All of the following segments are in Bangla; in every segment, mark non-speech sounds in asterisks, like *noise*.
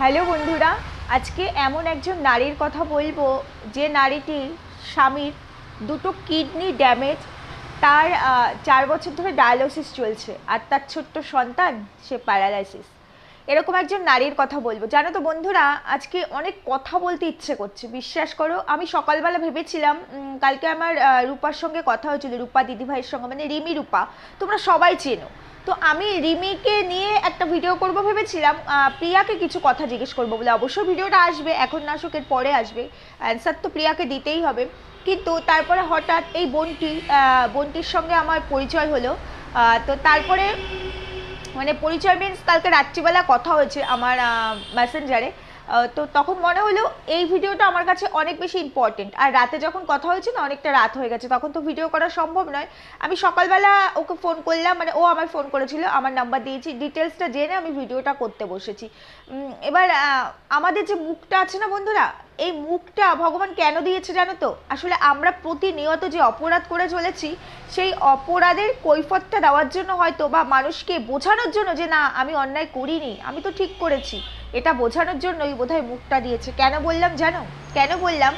হ্যালো বন্ধুরা, আজকে এমন একজন নারীর কথা বলব যে নারীটি স্বামীর দুটো কিডনি ড্যামেজ, তার চার বছর ধরে ডায়ালিসিস চলছে আর তার ছোট্ট সন্তান, সে প্যারালাইসিস। এরকম একজন নারীর কথা বলব। জানো তো বন্ধুরা, আজকে অনেক কথা বলতে ইচ্ছে করছে, বিশ্বাস করো। আমি সকালবেলা ভেবেছিলাম কালকে আমার রূপার সঙ্গে কথা হয়েছিল, রূপা দিদিভাইয়ের সঙ্গে মানে রিমি রূপা, তোমরা সবাই চেনো। তো আমি রিমিকে নিয়ে একটা ভিডিও করব ভেবেছিলাম। প্রিয়াকে কিছু কথা জিজ্ঞেস করব বলে। অবশ্যই ভিডিওটা আসবে, এখন না আসুক পরে আসবে। অ্যান্সার তো প্রিয়াকে দিতেই হবে। কিন্তু তারপরে হঠাৎ এই বোনটি বোনটির সঙ্গে আমার পরিচয় হলো। তো তারপরে মানে পরিচয় মিন্স কালকে রাত্রিবেলা কথা হয়েছে আমার মেসেঞ্জারে তো তখন মনে হলো এই ভিডিওটা আমার কাছে অনেক বেশি ইম্পর্টেন্ট আর রাতে যখন কথা হয়েছে না অনেকটা রাত হয়ে গেছে। তখন তো ভিডিও করা সম্ভব নয়। আমি সকালবেলা ওকে ফোন করলাম মানে ও আমার ফোন করেছিল, আমার নাম্বার দিয়েছি। ডিটেলসটা জেনে আমি ভিডিওটা করতে বসেছি। এবার আমাদের যে মুখটা আছে না বন্ধুরা, এই মুখটা ভগবান কেন দিয়েছে জানো তো? আসলে আমরা প্রতিনিয়ত যে অপরাধ করে চলেছি, সেই অপরাধের কৈফতটা দেওয়ার জন্য হয়তো বা মানুষকে বোঝানোর জন্য যে না, আমি অন্যায় করিনি। আমি তো ঠিক করেছি। এটা বোঝানোর জন্যই বোধহয় মুখটা দিয়েছে। কেন বললাম জানো? কেন বললাম?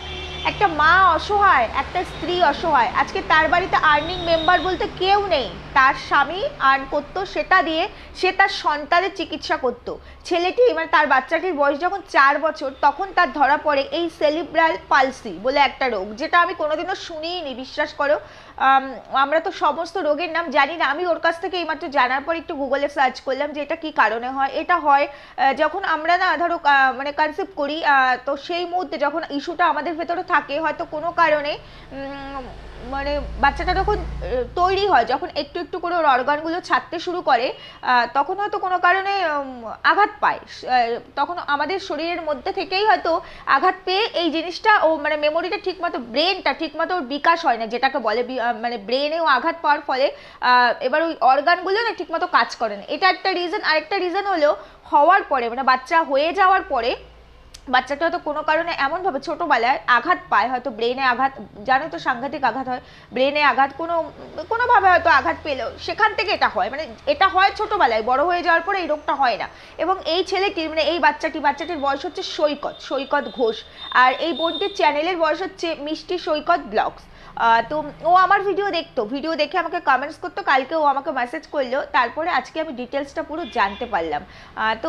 একটা মা অসহায়, একটা স্ত্রী অসহায়। আজকে তার বাড়িতে আর্নিং মেম্বার বলতে কেউ নেই। তার স্বামী আর্ন করতো সেটা দিয়ে সে তার সন্তানের চিকিৎসা করতো। ছেলেটি মানে তার বাচ্চাটির বয়স যখন চার বছর, তখন তার ধরা পড়ে এই সেলিব্রাল পালসি বলে একটা রোগ, যেটা আমি কোনোদিনও শুনিনি বিশ্বাস করো। আমরা তো সমস্ত রোগের নাম জানি না। আমি ওর কাছ থেকে এইমাত্র জানার পর একটু গুগলে সার্চ করলাম যে এটা কি কারণে হয়। এটা হয় যখন আমরা না ধরো মানে কনসেপ্ট করি তো সেই মুহূর্তে যখন ইস্যুটা আমাদের ভেতরে থাকে, হয়তো কোনো কারণে মানে বাচ্চাটা যখন তৈরি হয়, যখন একটু একটু করে ওর অর্গানগুলো ছাড়তে শুরু করে তখন হয়তো কোনো কারণে আঘাত পায়। তখন আমাদের শরীরের মধ্যে থেকেই হয়তো আঘাত পেয়ে এই জিনিসটা, ও মানে মেমোরিটা ঠিকমতো ব্রেনটা ঠিকমতো ওর বিকাশ হয় না, যেটাকে বলে মানে ব্রেনেও আঘাত পাওয়ার ফলে এবার ওই অর্গানগুলো না ঠিকমতো কাজ করে না। এটা একটা রিজন আরেকটা রিজন হলো, হওয়ার পরে মানে বাচ্চা হয়ে যাওয়ার পরে বাচ্চাটা হয়তো কোনো কারণে এমনভাবে ছোটোবেলায় আঘাত পায়, হয়তো ব্রেনে আঘাত, জানো তো সাংঘাতিক আঘাত হয় ব্রেনে আঘাত কোনো, কোনোভাবে হয়তো আঘাত পেলেও সেখান থেকে এটা হয় মানে এটা হয় ছোটোবেলায়, বড় হয়ে যাওয়ার পরে এই রোগটা হয় না। এবং এই ছেলেটির মানে এই বাচ্চাটি, বাচ্চাটির বয়স হচ্ছে সৈকত সৈকত ঘোষ। আর এই বোনটির চ্যানেলের বয়স হচ্ছে মিষ্টি সৈকত ব্লগস। তো ও আমার ভিডিও দেখতো। ভিডিও দেখে আমাকে কমেন্টস করতো কালকে ও আমাকে মেসেজ করল। তারপরে আজকে আমি ডিটেলসটা পুরো জানতে পারলাম। তো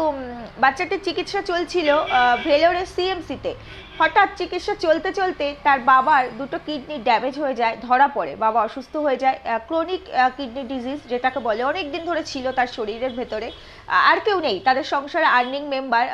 বাচ্চাটির চিকিৎসা চলছিল আহ, ভেলোরের সিএমসিতে হঠাৎ চিকিৎসা চলতে চলতে তার বাবার দুটো কিডনি ড্যামেজ হয়ে যায়, ধরা পড়ে। বাবা অসুস্থ হয়ে যায়। ক্রনিক কিডনি ডিজিজ যেটাকে বলে অনেক দিন ধরে ছিল তার শরীরের ভেতরে। আর কেউ নেই। তাদের সংসারে আর্নিং মেম্বার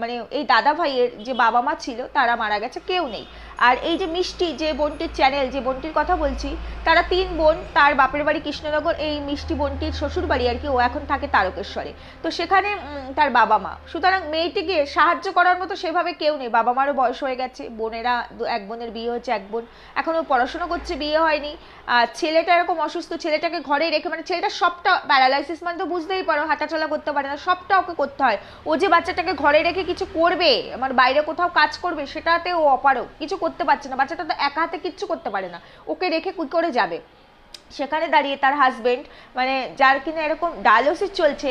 মানে এই দাদা ভাইয়ের যে বাবা মা ছিল, তারা মারা গেছে, কেউ নেই। আর এই যে মিষ্টি যে বোনটির চ্যানেল যে বোনটির কথা বলছি, তারা তিন বোন, তার বাপের বাড়ি কৃষ্ণনগর, এই মিষ্টি বোনটির শ্বশুর বাড়ি আর কি, ও এখন থাকে তারকেশ্বরে। তো সেখানে তার বাবা মা। সুতরাং মেয়েটিকে সাহায্য করার মতো সেভাবে কেউ নেই। বাবা মারও বয়স হয়ে গেছে। বোনেরা এক বোনের বিয়ে হচ্ছে এক বোন। এখনও পড়াশোনা করছে, বিয়ে হয়নি। ছেলেটা এরকম অসুস্থ, ছেলেটাকে ঘরে রেখে মানে ছেলেটা সবটা প্যারালাইসিস মানে তো বুঝতেই পারো, হাঁটাচলা করতে পারে না, সবটা ওকে করতে হয়। ও যে বাচ্চাটাকে ঘরে রেখে কিছু করবে আমার বাইরে কোথাও কাজ করবে, সেটাতে ও অপারক কিছু করতে পারছে না। বাচ্চাটা তো একা হাতে কিচ্ছু করতে পারে না। ওকে রেখে কী করে যাবে? সেখানে দাঁড়িয়ে তার হাজবেন্ড মানে যার কিনা এরকম ডায়ালিসিস চলছে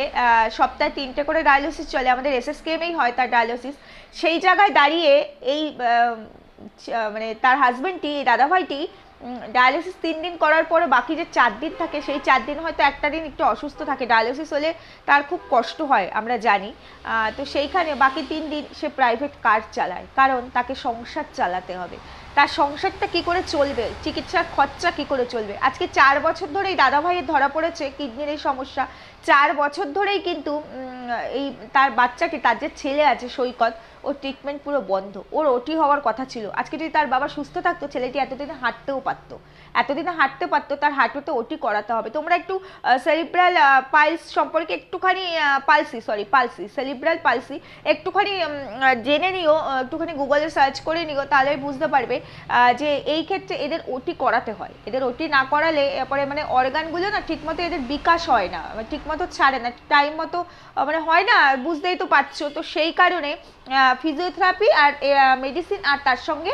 সপ্তাহে তিনটে করে ডায়ালিসিস চলে, আমাদের এসএসকেএমেই হয় তার ডায়ালিসিস সেই জায়গায় দাঁড়িয়ে এই মানে তার হাজবেন্ডটি এই দাদাভাইটি ডায়ালিসিস তিন দিন করার পরে বাকি যে চার দিন থাকে, সেই চার দিন হয়তো একটা দিন একটু অসুস্থ থাকে। ডায়ালিসিস হলে তার খুব কষ্ট হয়, আমরা জানি। তো সেইখানে বাকি তিন দিন সে প্রাইভেট কার চালায়, কারণ তাকে সংসার চালাতে হবে। তার সংসারটা কি করে চলবে? চিকিৎসার খরচা কি করে চলবে? আজকে চার বছর ধরে এই দাদা ভাইয়ের ধরা পড়েছে কিডনির এই সমস্যা। চার বছর ধরেই কিন্তু এই তার বাচ্চাটি, তার যে ছেলে আছে সৈকত ও ট্রিটমেন্ট পুরো বন্ধ। ওর ওটি হওয়ার কথা ছিল। আজকে যদি তার বাবা সুস্থ থাকতো, ছেলেটি এতদিন হাঁটতেও পারতো। এতদিনে হাঁটতে পারতো, তার হাঁটুতে ওটি করাতে হবে। তোমরা একটু সেরিব্রাল পাইলস সম্পর্কে একটুখানি palsy sorry palsy cerebral palsy একটুখানি জেনে নিও একটুখানি গুগলে সার্চ করে নিও, তাহলে বুঝতে পারবে যে এই ক্ষেত্রে এদের ওটি করাতে হয়। এদের ওটি না করালে পরে মানে অর্গানগুলো না ঠিকমতো এদের বিকাশ হয় না মানে ঠিকমতো ছাড়ে না টাইম মতো মানে হয় না, বুঝতেই তো পারছ। তো সেই কারণে ফিজিওথেরাপি আর মেডিসিন আর তার সঙ্গে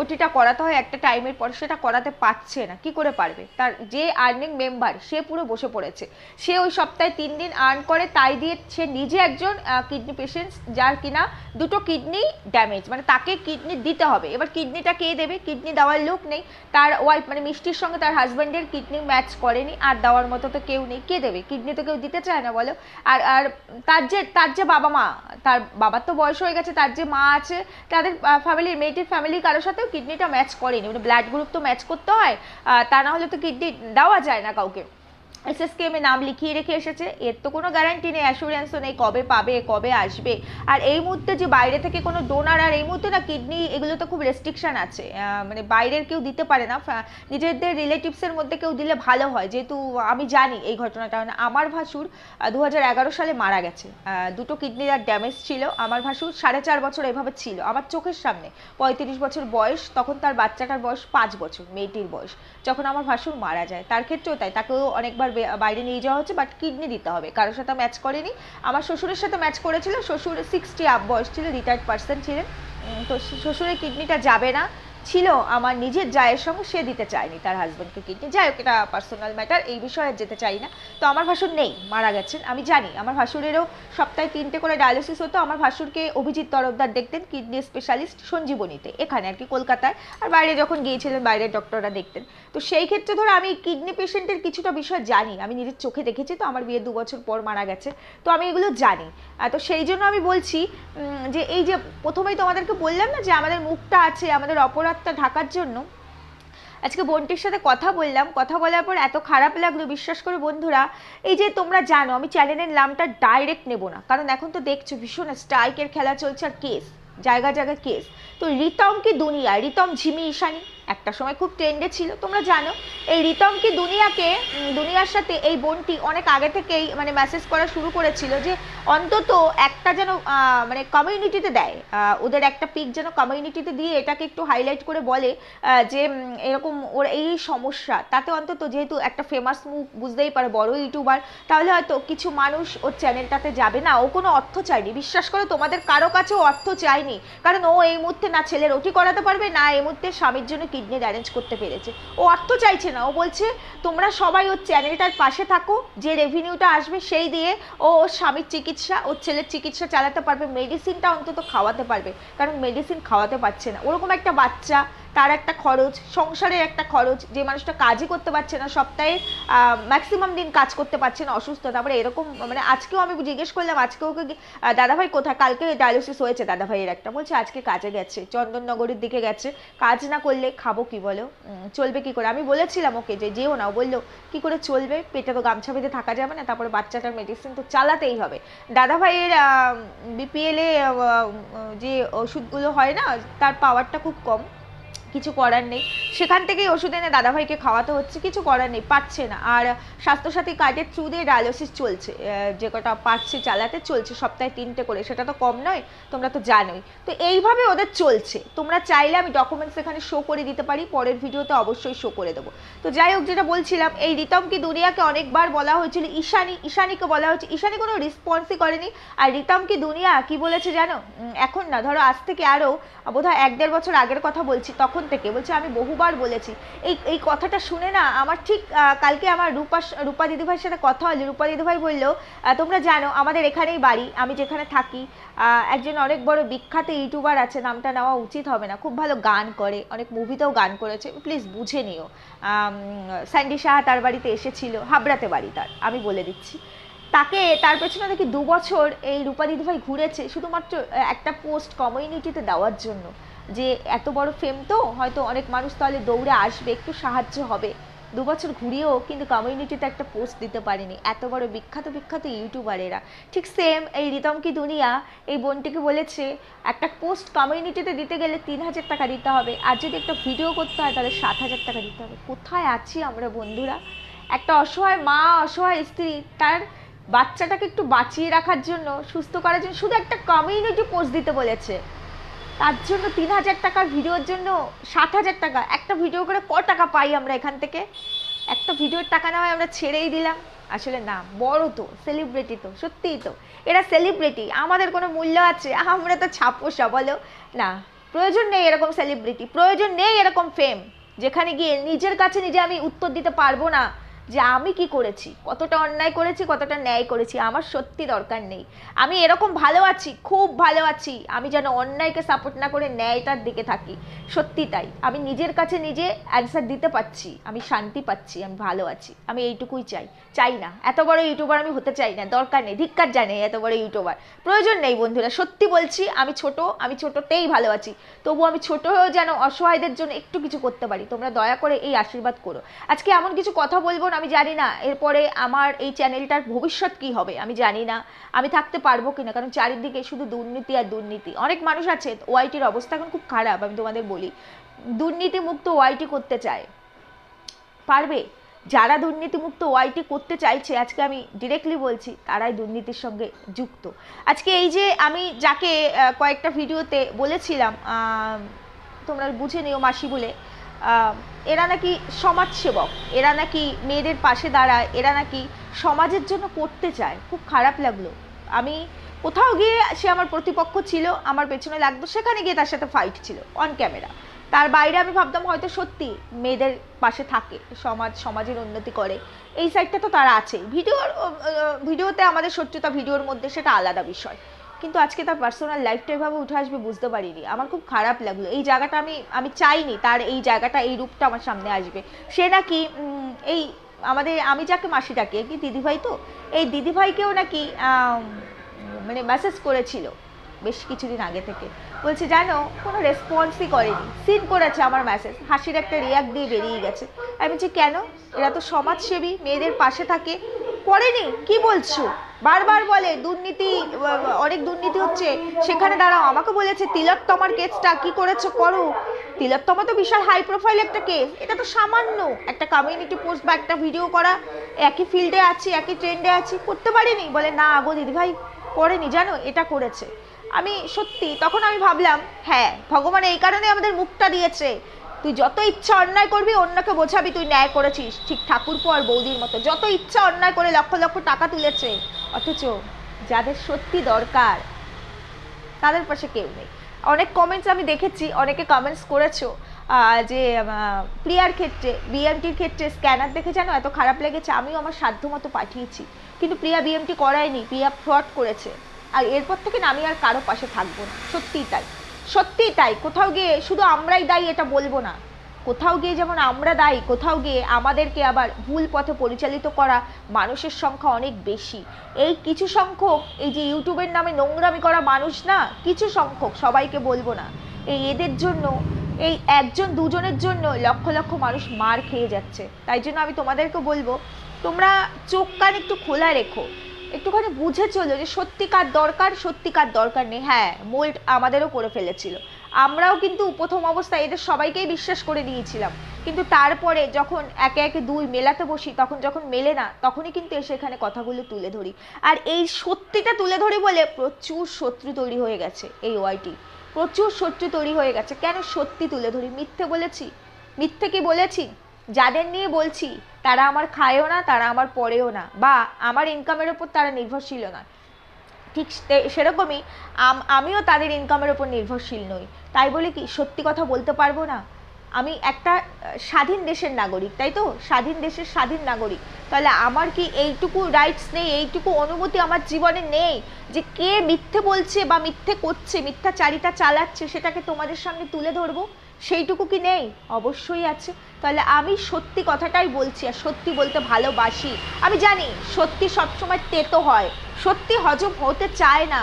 ওটিটা করাতে হয়, একটা টাইমের পর সেটা করাতে পারছে না। কি করে পারবে? তার যে আর্নিং মেম্বার সে পুরো বসে পড়েছে। সে ওই সপ্তাহে তিন দিন আর্ন করে, তাই দিয়ে সে নিজে একজন কিডনি পেশেন্ট যার কিনা দুটো কিডনি ড্যামেজ মানে তাকে কিডনি দিতে হবে। এবার কিডনিটা কে দেবে? কিডনি দেওয়ার লোক নেই। তার ওয়াইফ মানে মিষ্টির সঙ্গে তার হাজব্যান্ডের কিডনি ম্যাচ করেনি, আর দেওয়ার মতো তো কেউ নেই। কে দেবে? কিডনি তো কেউ দিতে চায় না, বলো। আর আর তার যে তার যে বাবা মা, তার বাবা তো বয়স হয়ে গেছে, তার যে মা আছে, তাদের ফ্যামিলির মেয়েটির ফ্যামিলি কারোর সাথেও কিডনিটা ম্যাচ করেনি। মানে ব্লাড গ্রুপ তো ম্যাচ করতে হয় তা না হলে তো কিডনি দেওয়া যায় না কাউকে। এসএসকেএমে নাম লিখিয়ে রেখে এসেছে। এর তো কোনো গ্যারান্টি নেই অ্যাসুরেন্সও নেই কবে পাবে, কবে আসবে। আর এই মুহূর্তে যে বাইরে থেকে কোনো ডোনার আর এই মুহূর্তে না কিডনি এগুলো তো খুব রেস্ট্রিকশান আছে। মানে বাইরের কেউ দিতে পারে না। নিজেদের রিলেটিভসের মধ্যে কেউ দিলে ভালো হয়। যেহেতু আমি জানি এই ঘটনাটা। মানে আমার ভাসুর দু হাজার এগারো সালে মারা গেছে। দুটো কিডনি আর ড্যামেজ ছিল। আমার ভাসুর সাড়ে চার বছর এভাবে ছিল। আমার চোখের সামনে পঁয়ত্রিশ বছর বয়স, তখন তার বাচ্চাটার বয়স পাঁচ বছর, মেয়েটির বয়স, যখন আমার ভাসুর মারা যায়। তার ক্ষেত্রেও তাই। তাকেও অনেকবার বাইরে নিয়ে যাওয়া হচ্ছে বাট কিডনি দিতে হবে। কারোর সাথে ম্যাচ করেনি। আমার শ্বশুরের সাথে ম্যাচ করেছিল, শ্বশুর সিক্সটি আপ বয়স ছিল রিটায়ার্ড পার্সন ছিলেন। তো শ্বশুরের কিডনিটা যাবে না। ছিল, আমার নিজের জায়ের সঙ্গে সে দিতে চায়নি, তার হাজব্যান্ডকে কিডনি। যাই হোক, এটা পার্সোনাল ম্যাটার এই বিষয়ে যেতে চাই না। তো আমার ভাসুর নেই, মারা গেছেন, আমি জানি। আমার ভাসুরেরও সপ্তাহে তিনটে করে ডায়ালিসিস হতো, আমার ভাসুরকে অভিজিৎ তরফদার দেখতেন, কিডনি স্পেশালিস্ট সঞ্জীবনীতে, এখানে আর কি, কলকাতায়। আর বাইরে যখন গিয়েছিলেন, বাইরের ডক্টররা দেখতেন। তো সেই ক্ষেত্রে ধরো, আমি কিডনি পেশেন্টের কিছুটা বিষয় জানি, আমি নিজের চোখে দেখেছি, তো আমার বিয়ে দু বছর পর মারা গেছে, তো আমি এগুলো জানি। তো সেই জন্য আমি বলছি যে এই যে প্রথমেই তোমাদেরকে বললাম না যে আমাদের মুখটা আছে, আমাদের অপরাধটা ঢাকার জন্য আজকে বোনটির সাথে কথা বললাম। কথা বলার পর এত খারাপ লাগল, বিশ্বাস করে বন্ধুরা, এই যে তোমরা জানো, আমি চ্যানেলের নামটা ডাইরেক্ট নেব না। কারণ এখন তো দেখছ, ভীষণ স্ট্রাইকের খেলা চলছে আর কেস জায়গা, জায়গায় কেস তো রিতম কি দুনিয়া? রিতম ঝিমি ঈশানি। একটা সময় খুব ট্রেন্ডে ছিল, তোমরা জানো। এই রিতম কি দুনিয়াকে দুনিয়ার সাথে এই বোনটি অনেক আগে থেকেই মানে মেসেজ করা শুরু করেছিল যে, অন্তত একটা যেন মানে কমিউনিটিতে দেয়। ওদের একটা পিক যেন কমিউনিটিতে দিয়ে এটাকে একটু হাইলাইট করে বলে যে এরকম ওর এই সমস্যা। তাতে অন্তত যেহেতু একটা ফেমাস মুখ বুঝতেই পারে, বড় ইউটিউবার, তাহলে হয়তো কিছু মানুষ ওর চ্যানেলটাতে যাবে না। ও কোনো অর্থ চায়নি। বিশ্বাস করে, তোমাদের কারও কাছেও অর্থ চায়নি। কারণ ও এই মুহূর্তে না ছেলের ওটি করাতে পারবে, না এই মুহূর্তে স্বামীর জন্য কিডনি অ্যারেঞ্জ করতে পেরেছে। ও অর্থ চাইছে না। ও বলছে, তোমরা সবাই ওর চ্যানেলটার পাশে থাকো। যে রেভিনিউটা আসবে সেই দিয়ে ও ওর স্বামীর চিকিৎসা, ওর ছেলের চিকিৎসা চালাতে পারবে। মেডিসিনটা অন্তত খাওয়াতে পারবে। কারণ মেডিসিন খাওয়াতে পারছে না। ওরকম একটা বাচ্চা তার একটা খরচ, সংসারের একটা খরচ, যে মানুষটা কাজই করতে পারছে না সপ্তাহে ম্যাক্সিমাম দিন কাজ করতে পারছে না, অসুস্থ। তারপরে এরকম মানে আজকেও আমি জিজ্ঞেস করলাম, আজকে ওকে দাদাভাই কোথায়? কালকে ডায়ালিসিস হয়েছে দাদাভাইয়ের একটা। বলছে, আজকে কাজে গেছে, চন্দননগরের দিকে গেছে। কাজ না করলে খাব কি বলো? চলবে কি করে? আমি বলেছিলাম ওকে যে, যেও না। বলল, কি করে চলবে? পেটে তো গামছা বেঁধে থাকা যাবে না, তারপরে বাচ্চাটার মেডিসিন তো চালাতেই হবে। দাদাভাইয়ের বিপিএলে যে ওষুধগুলো হয় না, তার পাওয়ারটা খুব কম। কিছু করার নেই। সেখান থেকেই ওষুধ এনে দাদাভাইকে খাওয়াতে হচ্ছে, কিছু করার নেই পাচ্ছে না। আর স্বাস্থ্যসাথী কার্ডের থ্রু দিয়ে ডায়ালিসিস চলছে যে কটা পাচ্ছে চালাতে চলছে, সপ্তাহে তিনটে করে, সেটা তো কম নয়, তোমরা তো জানোই। তো এইভাবে ওদের চলছে। তোমরা চাইলে আমি ডকুমেন্টস এখানে শো করে দিতে পারি, পরের ভিডিওতে অবশ্যই শো করে দেবো। তো যাই হোক, যেটা বলছিলাম, এই রিতম কি দুনিয়াকে অনেকবার বলা হয়েছিল, ঈশানী, ঈশানিকে বলা হয়েছে, ঈশানি কোনো রেসপন্সই করেনি। আর রিতম কি দুনিয়া কি বলেছে জানো? এখন না, ধরো আজ থেকে আরও বোধহয় এক দেড় বছর আগের কথা বলছি, তখন থেকে, বলছে, আমি বহুবার বলেছি। এই এই কথাটা শুনে না আমার ঠিক কালকে আমার রূপা রূপা দিদিভাইয়ের সাথে কথা হলো। রূপা দিদিভাই বলল তোমরা জানো, আমাদের এখানেই বাড়ি, আমি যেখানে থাকি একজন অনেক বড় বিখ্যাত ইউটিউবার আছে, নামটা নেওয়া উচিত হবে না। খুব ভালো গান করে, অনেক মুভিতেও গান করেছে। প্লিজ বুঝে নিও। স্যান্ডি সাহা তার বাড়িতে এসেছিল, হাবড়াতে বাড়ি তার, আমি বলে দিচ্ছি। তাকে তার পেছনে দেখি দু বছর এই রূপা দিদিভাই ঘুরেছে, শুধুমাত্র একটা পোস্ট কমিউনিটিতে দেওয়ার জন্য। যে এত বড় ফেম তো, হয়তো অনেক মানুষ তাহলে দৌড়ে আসবে, একটু সাহায্য হবে। দু বছর ঘুরিয়েও কিন্তু কমিউনিটিতে একটা পোস্ট দিতে পারেনি। এত বড় বিখ্যাত বিখ্যাত ইউটিউবারেরা ঠিক সেম এই রিতম কি দুনিয়া, এই বোনটিকে বলেছে, একটা পোস্ট কমিউনিটিতে দিতে গেলে তিন হাজার টাকা দিতে হবে। আর যদি একটা ভিডিও করতে হয়, তাহলে সাত হাজার টাকা দিতে হবে। কোথায় আছি আমরা বন্ধুরা? একটা অসহায় মা, অসহায় স্ত্রী, তার বাচ্চাটাকে একটু বাঁচিয়ে রাখার জন্য, সুস্থ করার জন্য শুধু একটা কমিউনিটি পোস্ট দিতে বলেছে। তার জন্য তিন হাজার টাকার ভিডিওর জন্য ষাট হাজার টাকা। একটা ভিডিও করে ক টাকা পাই আমরা এখান থেকে? একটা ভিডিওর টাকা না হয় আমরা ছেড়েই দিলাম। আসলে না, বড় তো সেলিব্রিটি তো, সত্যিই তো। এরা সেলিব্রিটি আমাদের কোনো মূল্য আছে? আমরা তো ছাপোসা বলো না, প্রয়োজন নেই এরকম সেলিব্রিটি প্রয়োজন নেই এরকম ফেম যেখানে গিয়ে নিজের কাছে নিজে আমি উত্তর দিতে পারব না। যে আমি কি করেছি, কতটা অন্যায় করেছি, কতটা ন্যায় করেছি, আমার সত্যি দরকার নেই। আমি এরকম ভালো আছি, খুব ভালো আছি, আমি যেন অন্যায়কে সাপোর্ট না করে ন্যায়টার দিকে থাকি। সত্যি তাই, আমি নিজের কাছে নিজে অ্যান্সার দিতে পারছি, আমি শান্তি পাচ্ছি, আমি ভালো আছি, আমি এইটুকুই চাই। চাই না, এত বড় ইউটিউবার আমি হতে চাই না, দরকার নেই, ধিক্কার জানে এত বড় ইউটিউবার প্রয়োজন নেই বন্ধুরা, সত্যি বলছি, আমি ছোট, আমি ছোটতেই ভালো আছি, তবু আমি ছোট হয়েও যেন অসহায়দের জন্য একটু কিছু করতে পারি। তোমরা দয়া করে এই আশীর্বাদ করো। আজকে এমন কিছু কথা বলব না আমি জানি না, এরপরে আমার এই চ্যানেলটার ভবিষ্যৎ কি হবে, আমি জানি না, আমি থাকতে পারব কিনা, কারণ চারিদিকে শুধু দুর্নীতি আর দুর্নীতি। অনেক মানুষ আছে ওয়াইটির অবস্থা এখন খুব খারাপ, আমি তোমাদের বলি। দুর্নীতি মুক্ত ওয়াইটি করতে চায়। পারবে? যারা দুর্নীতিমুক্ত ওয়াইটি করতে চাইছে, আজকে আমি ডিরেক্টলি বলছি, তারাই দুর্নীতির সঙ্গে যুক্ত। আজকে এই যে আমি যাকে কয়েকটা ভিডিওতে বলেছিলাম তোমরা বুঝে নিও মাসি বলে এরা নাকি সমাজসেবক, এরা নাকি মেয়েদের পাশে দাঁড়ায়, এরা নাকি সমাজের জন্য করতে চায়। খুব খারাপ লাগল। আমি কোথাও গিয়ে সে আমার প্রতিপক্ষ ছিল, আমার পেছনে লাগতো, সেখানে গিয়ে তার সাথে ফাইট ছিল অন ক্যামেরা তার বাইরে আমি ভাবতাম হয়তো সত্যি মেয়েদের পাশে থাকে, সমাজ, সমাজের উন্নতি করে। এই সাইডটা তো তারা আছে ভিডিওর ভিডিওতে আমাদের সত্যতা ভিডিওর মধ্যে সেটা আলাদা বিষয়। কিন্তু আজকে তার পার্সোনাল লাইফটা এভাবে উঠে আসবে বুঝতে পারিনি। আমার খুব খারাপ লাগল। এই জায়গাটা আমি আমি চাইনি তার এই জায়গাটা, এই রূপটা আমার সামনে আসবে। সে নাকি এই আমাদের, আমি যাকে মাসি ডাকি, কি দিদিভাই তো? এই দিদিভাইকেও নাকি মানে মেসেজ করেছিল বেশ কিছুদিন আগে থেকে। বলছে, জানো, কোনো রেসপন্সই করেনি। সিন করেছে আমার মেসেজ হাসির একটা রিয়াক্ট দিয়ে বেরিয়ে গেছে। আমি বলছি, কেন? এরা তো সমাজসেবী, মেয়েদের পাশে থাকে। করেনি কি বলছো? বারবার বলে, দুর্নীতি, অনেক দুর্নীতি হচ্ছে। সেখানে দাঁড়াও, আমাকে বলেছে তিলোত্তমার কেসটা কি করেছ করো? তিলোত্তমা তো বিশাল হাই প্রোফাইল একটা কেস এটা তো সামান্য একটা কমিউনিটি পোস্ট বা একটা ভিডিও করা। একই ফিল্ডে আছি, একই ট্রেন্ডে আছি, করতে পারিনি। বলে, না গো দিদিভাই করেনি জানো? এটা করেছে। আমি সত্যি, তখন আমি ভাবলাম হ্যাঁ ভগবান এই কারণে আমাদের মুখটা দিয়েছে। তুই যত ইচ্ছা অন্যায় করবি, অন্যকে বোঝাবি তুই ন্যায় করেছিস। ঠিক ঠাকুরপো আর বৌদির মতো। যত ইচ্ছা অন্যায় করে লক্ষ লক্ষ টাকা তুলেছে। অথচ যাদের সত্যি দরকার, তাদের পাশে কেউ নেই। অনেক কমেন্টস আমি দেখেছি, অনেকে কমেন্টস করেছ যে প্রিয়ার ক্ষেত্রে বিএমটির ক্ষেত্রে স্ক্যানার দেখে জানো এত খারাপ লেগেছে, আমিও আমার সাধ্য মতো পাঠিয়েছি। কিন্তু প্রিয়া বিএমটি করায়নি, প্রিয়া ফ্রড করেছে। আর এরপর থেকে না আমি আর কারও পাশে থাকব না। সত্যিই তাই। সত্যিই তাই। কোথাও গিয়ে শুধু আমরাই দায়ী, এটা বলব না। কোথাও গিয়ে যেমন আমরা দায়ী, কোথাও গিয়ে আমাদেরকে আবার ভুল পথে পরিচালিত করা মানুষের সংখ্যা অনেক বেশি। এই কিছু সংখ্যক, এই যে ইউটিউবের নামে নোংরামি করা মানুষ না, কিছু সংখ্যক, সবাইকে বলব না। এই এদের জন্য, এই একজন, দুজনের জন্য লক্ষ লক্ষ মানুষ মার খেয়ে যাচ্ছে। তাই জন্য আমি তোমাদেরকে বলব, তোমরা চোখ কান একটু খোলা রেখো। একটুখানি বুঝে চলো যে সত্যিকার দরকার সত্যিকার দরকার নেই। হ্যাঁ মোল্ড আমাদেরও করে ফেলেছিল। আমরাও কিন্তু প্রথম অবস্থায় এদের সবাইকেই বিশ্বাস করে নিয়েছিলাম কিন্তু তারপরে যখন একে একে দুই মেলাতে বসি, তখন যখন মেলে না, তখনই কিন্তু এসে এখানে কথাগুলো তুলে ধরি। আর এই সত্যিটা তুলে ধরি বলে প্রচুর শত্রু তৈরি হয়ে গেছে এই ওয়াইটি প্রচুর শত্রু তৈরি হয়ে গেছে। কেন সত্যি তুলে ধরি? মিথ্যে বলেছি? মিথ্যে কি বলেছি? যাদের নিয়ে বলছি, তারা আমার খায়ও না, তারা আমার পরেও না, বা আমার ইনকামের ওপর তারা নির্ভরশীল না ঠিক সেরকমই আমিও তাদের ইনকামের ওপর নির্ভরশীল নই। তাই বলে কি, সত্যি কথা বলতে পারব না? আমি একটা, স্বাধীন দেশের নাগরিক, তাই তো? স্বাধীন দেশের স্বাধীন নাগরিক। তাহলে আমার কি এইটুকু রাইটস নেই, এইটুকু অনুমতি আমার জীবনে নেই, যে কে মিথ্যে বলছে বা মিথ্যে করছে, মিথ্যাচারিতা চালাচ্ছে, সেটাকে তোমাদের সামনে তুলে ধরবো? সেইটুকু কি নেই? অবশ্যই আছে। তাহলে আমি সত্যি কথাটাই বলছি আর সত্যি বলতে ভালোবাসি। আমি জানি সত্যি সবসময় তেতো হয়, সত্যি হজম হতে চায় না,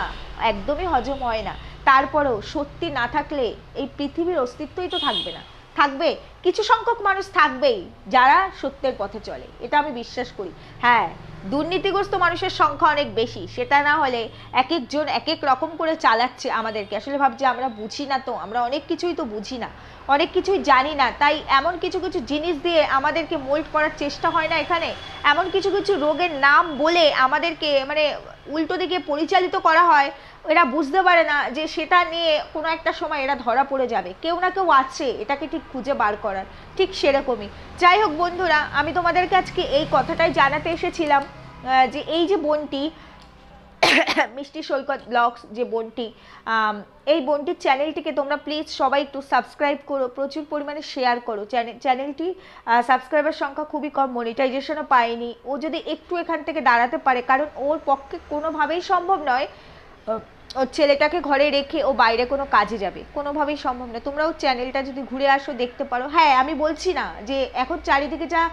একদমই হজম হয় না। তারপরেও সত্যি না থাকলে এই পৃথিবীর অস্তিত্বই তো থাকবে না। থাকবে, কিছু সংখ্যক মানুষ থাকবেই যারা সত্যের পথে চলে, এটা আমি বিশ্বাস করি। হ্যাঁ দুর্নীতিগ্রস্ত মানুষের সংখ্যা অনেক বেশি। সেটা না হলে এক একজন এক এক রকম করে চালাচ্ছে আমাদেরকে। আসলে ভাবছি আমরা বুঝি না তো, আমরা অনেক কিছুই তো বুঝি না। অনেক কিছুই জানি না। তাই এমন কিছু কিছু জিনিস দিয়ে আমাদেরকে মোল্ড করার চেষ্টা হয় না এখানে। এমন কিছু কিছু রোগের নাম বলে আমাদেরকে মানে উল্টো দিকে পরিচালিত করা হয়। এরা বুঝতে পারে না যে সেটা নিয়ে কোনো একটা সময় এরা ধরা পড়ে যাবে। কেউ না কেউ আছে, এটাকে ঠিক খুঁজে বার করার। ঠিক সেরকমই। যাই হোক বন্ধুরা, আমি তোমাদেরকে আজকে এই কথাটাই জানাতে এসেছিলাম। যে এই যে বোনটি, *coughs* মিষ্টি সৈকত ব্লগস যে বোনটি এই বোনটির চ্যানেলটিকে তোমরা প্লিজ সবাই একটু সাবস্ক্রাইব করো, প্রচুর পরিমাণে শেয়ার করো। চ্যানেল চ্যানেলটি সাবস্ক্রাইবার সংখ্যা খুবই কম মনিটাইজেশনও পায়নি। ও যদি একটু এখান থেকে দাঁড়াতে পারে, কারণ ওর পক্ষে কোনোভাবেই সম্ভব নয় ওর ছেলেটাকে ঘরে রেখে ও বাইরে কোনো কাজে যাবে। কোনোভাবেই সম্ভব না তোমরাও চ্যানেলটা যদি ঘুরে আসো, দেখতে পারো। হ্যাঁ আমি বলছি না যে এখন চারিদিকে যা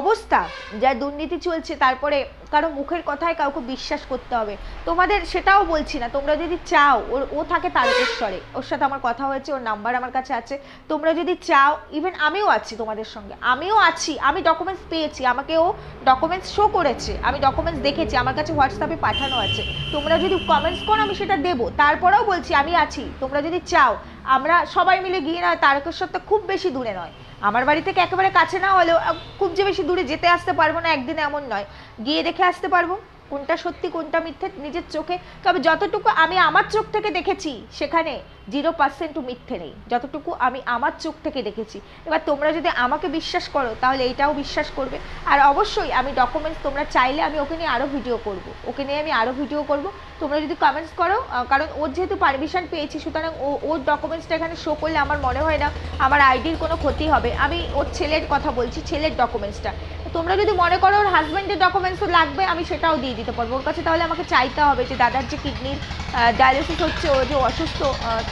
অবস্থা, যা দুর্নীতি চলছে, তারপরে কারও মুখের কথায় কাউকে বিশ্বাস করতে হবে। তোমাদের সেটাও বলছি না, তোমরা যদি চাও, ওর, ও থাকে তারকেশ্বরে, ওর সাথে আমার কথা হয়েছে, ওর নাম্বার আমার কাছে আছে। তোমরা যদি চাও ইভেন আমিও আছি তোমাদের সঙ্গে, আমিও আছি, আমি ডকুমেন্টস পেয়েছি, আমাকে ও ডকুমেন্টস শো করেছে, আমি ডকুমেন্টস দেখেছি, আমার কাছে হোয়াটসঅ্যাপে পাঠানো আছে। তোমরা যদি কমেন্টস করো, আমি সেটা দেবো। তারপরেও বলছি, আমি আছি। তোমরা যদি চাও, আমরা সবাই মিলে গিয়ে না তারকেশ্বর তো খুব বেশি দূরে নয়। আমার বাড়ি থেকে একেবারে কাছে না হলেও খুব যে বেশি দূরে যেতে আসতে পারব না, একদিন এমন নয়। গিয়ে দেখে আসতে পারব কোনটা সত্যি, কোনটা মিথ্যে নিজের চোখে। তবে যতটুকু আমি আমার চোখ থেকে দেখেছি, সেখানে জিরো পার্সেন্টও মিথ্যে নেই। যতটুকু আমি আমার চোখ থেকে দেখেছি। এবার তোমরা যদি আমাকে বিশ্বাস করো, তাহলে এইটাও বিশ্বাস করবে। আর অবশ্যই আমি ডকুমেন্টস তোমরা চাইলে আমি ওকে নিয়ে আরও ভিডিও করব। ওকে নিয়ে আমি আরও ভিডিও করব। তোমরা যদি কমেন্টস করো কারণ ওর যেহেতু পারমিশন পেয়েছি, সুতরাং ও, ওর ডকুমেন্টসটা এখানে শো করলে আমার মনে হয় না আমার আইডির কোনো ক্ষতি হবে। আমি ওর ছেলের কথা বলছি, ছেলের ডকুমেন্টসটা তোমরা যদি মনে করো ওর হাজব্যান্ডের ডকুমেন্টসও লাগবে, আমি সেটাও দিয়ে দিতে পারব। ওর কাছে তাহলে আমাকে চাইতে হবে যে দাদার যে কিডনির ডায়ালিসিস হচ্ছে, ও যে অসুস্থ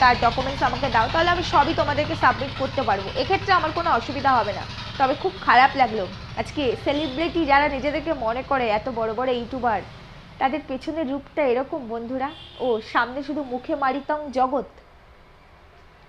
তার ডকুমেন্টস আমাকে দাও, তাহলে আমি সবই তোমাদেরকে সাবমিট করতে পারব। এক্ষেত্রে আমার কোনো অসুবিধা হবে না। তবে খুব খারাপ লাগল। আজকে সেলিব্রিটি যারা নিজেদেরকে মনে করে, এত বড় বড় ইউটিউবার তাদের পেছনের রূপটা এরকম, বন্ধুরা। ও, সামনে শুধু মুখে মারিতং জগৎ।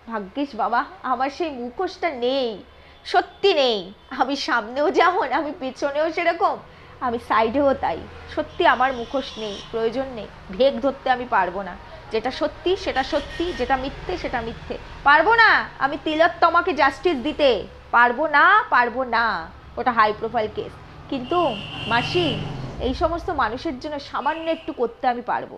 ভাগ্যিস বাবা, আমার সেই মুখোশটা নেই, সত্যি নেই। আমি সামনেও যেমন, আমি পেছনেও সেরকম, আমি সাইডেও তাই। সত্যি আমার মুখোশ নেই, প্রয়োজন নেই। ভেগ ধরতে আমি পারব না। যেটা সত্যি, সেটা সত্যি, যেটা মিথ্যে, সেটা মিথ্যে। পারব না আমি তিলোত্তমাকে জাস্টিস দিতে। পারব না পারব না। ওটা হাই প্রোফাইল কেস কিন্তু মাসি এই সমস্ত মানুষের জন্য সামান্য একটু করতে আমি পারব।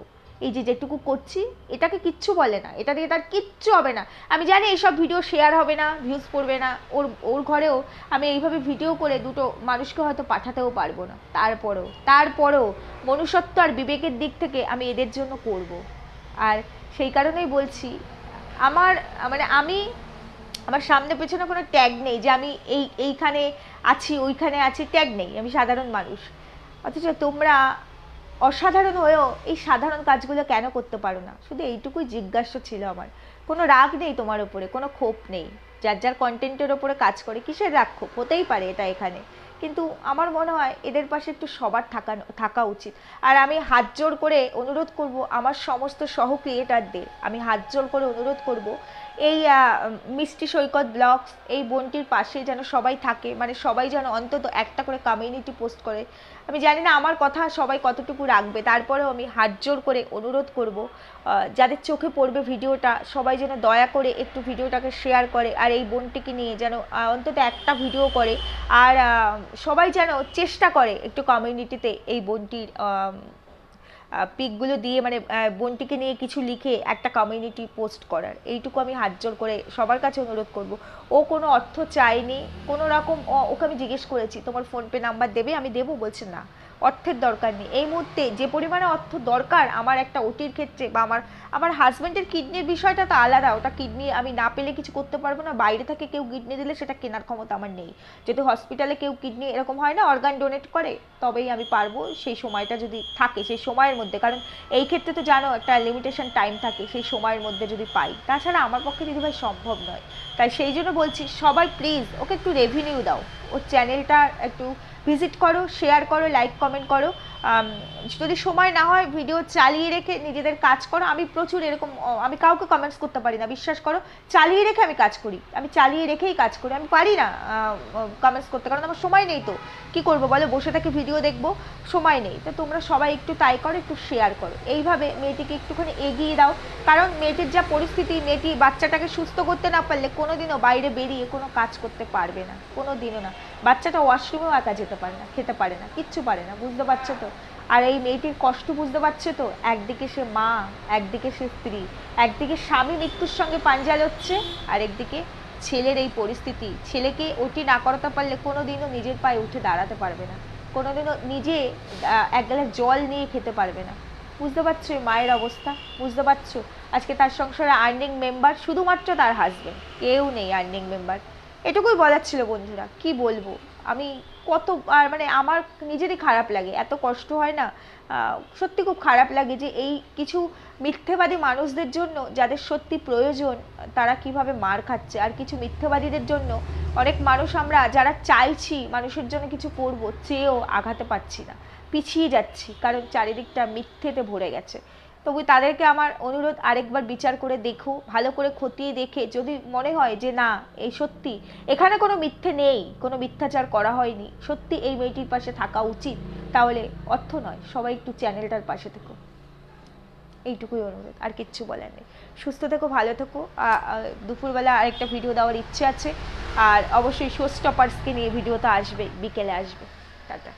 এই যে যেটুকু করছি, এটাকে কিচ্ছু বলে না। এটা দিয়ে তার কিচ্ছু হবে না। আমি জানি এইসব ভিডিও শেয়ার হবে না ভিউজ পড়বে না। ওর ওর ঘরেও আমি এইভাবে ভিডিও করে দুটো মানুষকে হয়তো পাঠাতেও পারব না। তারপরেও তারপরেও মনুষ্যত্ব আর বিবেকের দিক থেকে আমি এদের জন্য করব। আর সেই কারণেই বলছি, আমার মানে আমি, আমার সামনে পেছনে কোনো ট্যাগ নেই যে আমি এই, এইখানে আছি, ওইখানে আছি ট্যাগ নেই। আমি সাধারণ মানুষ। অথচ তোমরা অসাধারণ হয়েও এই সাধারণ কাজগুলো কেন করতে পারো না? শুধু এইটুকুই জিজ্ঞাসা ছিল আমার। কোনো রাগ নেই তোমার ওপরে কোনো ক্ষোভ নেই। যার যার কন্টেন্টের ওপরে কাজ করে, কিসের রাগ ক্ষোভ? হতেই পারে এটা এখানে। কিন্তু আমার মনে হয় এদের পাশে একটু সবার থাকা থাকা উচিত। আর আমি হাত জোর করে অনুরোধ করব আমার সমস্ত সহ ক্রিয়েটারদের আমি হাত জোর করে অনুরোধ করব এই মিষ্টি সৈকত ব্লগস, এই বোনটির পাশে যেন সবাই থাকে। মানে সবাই যেন অন্তত একটা করে কমিউনিটি পোস্ট করে। আমি জানি না আমার কথা সবাই কতটুকু রাখবে। তারপরেও আমি হাত জোর করে অনুরোধ করব যাদের চোখে পড়বে ভিডিওটা, সবাই যেন দয়া করে একটু ভিডিওটাকে শেয়ার করে আর এই বোনটিকে নিয়ে যেন অন্তত একটা ভিডিও করে। আর সবাই যেন চেষ্টা করে একটু কমিউনিটিতে এই বোনটির পিকগুলো দিয়ে মানে বোনটিকে নিয়ে কিছু লিখে একটা কমিউনিটি পোস্ট করার। এইটুকু আমি হাত জোর করে সবার কাছে অনুরোধ করব। ও কোনো অর্থ চায়নি, কোনো রকম ওকে আমি জিজ্ঞেস করেছি, তোমার ফোনপে নাম্বার দেবে? আমি দেবো, বলছে না। অর্থের দরকার নেই। এই মুহূর্তে যে পরিমাণে অর্থ দরকার আমার একটা ওটির ক্ষেত্রে বা আমার আমার হাজব্যান্ডের কিডনির বিষয়টা তো আলাদা। ওটা কিডনি আমি না পেলে কিছু করতে পারব না। বাইরে থেকে কেউ কিডনি দিলে সেটা কেনার ক্ষমতা আমার নেই। যদি হসপিটালে কেউ কিডনি এরকম হয় না অর্গান ডোনেট করে, তবেই আমি পারব সেই সময়টা যদি থাকে, সেই সময়ের মধ্যে। কারণ এই ক্ষেত্রে তো জানো, একটা লিমিটেশন টাইম থাকে, সেই সময়ের মধ্যে যদি পাই। তাছাড়া আমার পক্ষে দিদিভাই সম্ভব নয়। তাই সেই জন্য বলছি, সবাই প্লিজ ওকে একটু রেভিনিউ দাও। ওর চ্যানেলটা একটু ভিজিট করো শেয়ার করো লাইক কমেন্ট করো। যদি সময় না হয় ভিডিও চালিয়ে রেখে নিজেদের কাজ করো। আমি প্রচুর এরকম আমি কাউকে কমেন্টস করতে পারি না, বিশ্বাস করো। চালিয়ে রেখে আমি কাজ করি। আমি চালিয়ে রেখেই কাজ করি। আমি পারি না কমেন্টস করতে, কারণ আমার সময় নেই তো। কি করব বলো? বসে থেকে ভিডিও দেখব, সময় নেই। তো তোমরা সবাই একটু তাই করো, একটু শেয়ার করো। এইভাবে মেয়েটিকে একটুখানি এগিয়ে দাও। কারণ মেয়েটির যা পরিস্থিতি, মেয়েটি বাচ্চাটাকে সুস্থ করতে না পারলে কোনোদিনও বাইরে বেরিয়ে কোনো কাজ করতে পারবে না। কোনো দিনও না। বাচ্চাটা ওয়াশরুমেও একা যেতে পারে না, খেতে পারে না, কিচ্ছু পারে না, বুঝতে পারছ তো? আর এই মেয়েটির কষ্ট বুঝতে পারছ তো? একদিকে সে মা, একদিকে সে স্ত্রী, একদিকে স্বামী মৃত্যুর সঙ্গে পাঞ্জা লড়ছে আর একদিকে ছেলের এই পরিস্থিতি। ছেলেকে ওটি না করাতে পারলে কোনোদিনও নিজের পায়ে উঠে দাঁড়াতে পারবে না। কোনোদিনও নিজে এক গ্লাস জল নিয়ে খেতে পারবে না। বুঝতে পারছ মায়ের অবস্থা? বুঝতে পারছ? আজকে তার সংসারে আর্নিং মেম্বার শুধুমাত্র তার হাজবেন্ড কেউ নেই আর্নিং মেম্বার এটুকুই বলার ছিল বন্ধুরা, কি বলব? আমি কত আর মানে আমার নিজেরই খারাপ লাগে, এত কষ্ট হয় না সত্যি খুব খারাপ লাগে যে এই কিছু মিথ্যেবাদী মানুষদের জন্য, যাদের সত্যি প্রয়োজন, তারা কীভাবে মার খাচ্ছে, আর কিছু মিথ্যেবাদীদের জন্য অনেক মানুষ আমরা, যারা চাইছি মানুষের জন্য কিছু করব, চেয়েও আঘাতে পাচ্ছি না, পিছিয়ে যাচ্ছি, কারণ চারিদিকটা মিথ্যেতে ভরে গেছে। তবু তাদেরকে আমার অনুরোধ আরেকবার বিচার করে দেখো, ভালো করে খতিয়ে দেখে। যদি মনে হয় যে না, এই সত্যি, এখানে কোনো মিথ্যে নেই, কোনো মিথ্যাচার করা হয়নি, সত্যি এই মেয়েটির পাশে থাকা উচিত, তাহলে অর্থ নয়, সবাই একটু চ্যানেলটার পাশে থেকো। এইটুকুই অনুরোধ, আর কিচ্ছু বলার নেই। সুস্থ থেকো, ভালো থেকো দুপুরবেলা আরেকটা ভিডিও দেওয়ার ইচ্ছে আছে, আর অবশ্যই শো স্টপার্সকে নিয়ে ভিডিওটা আসবে, বিকেলে আসবে। টাটা।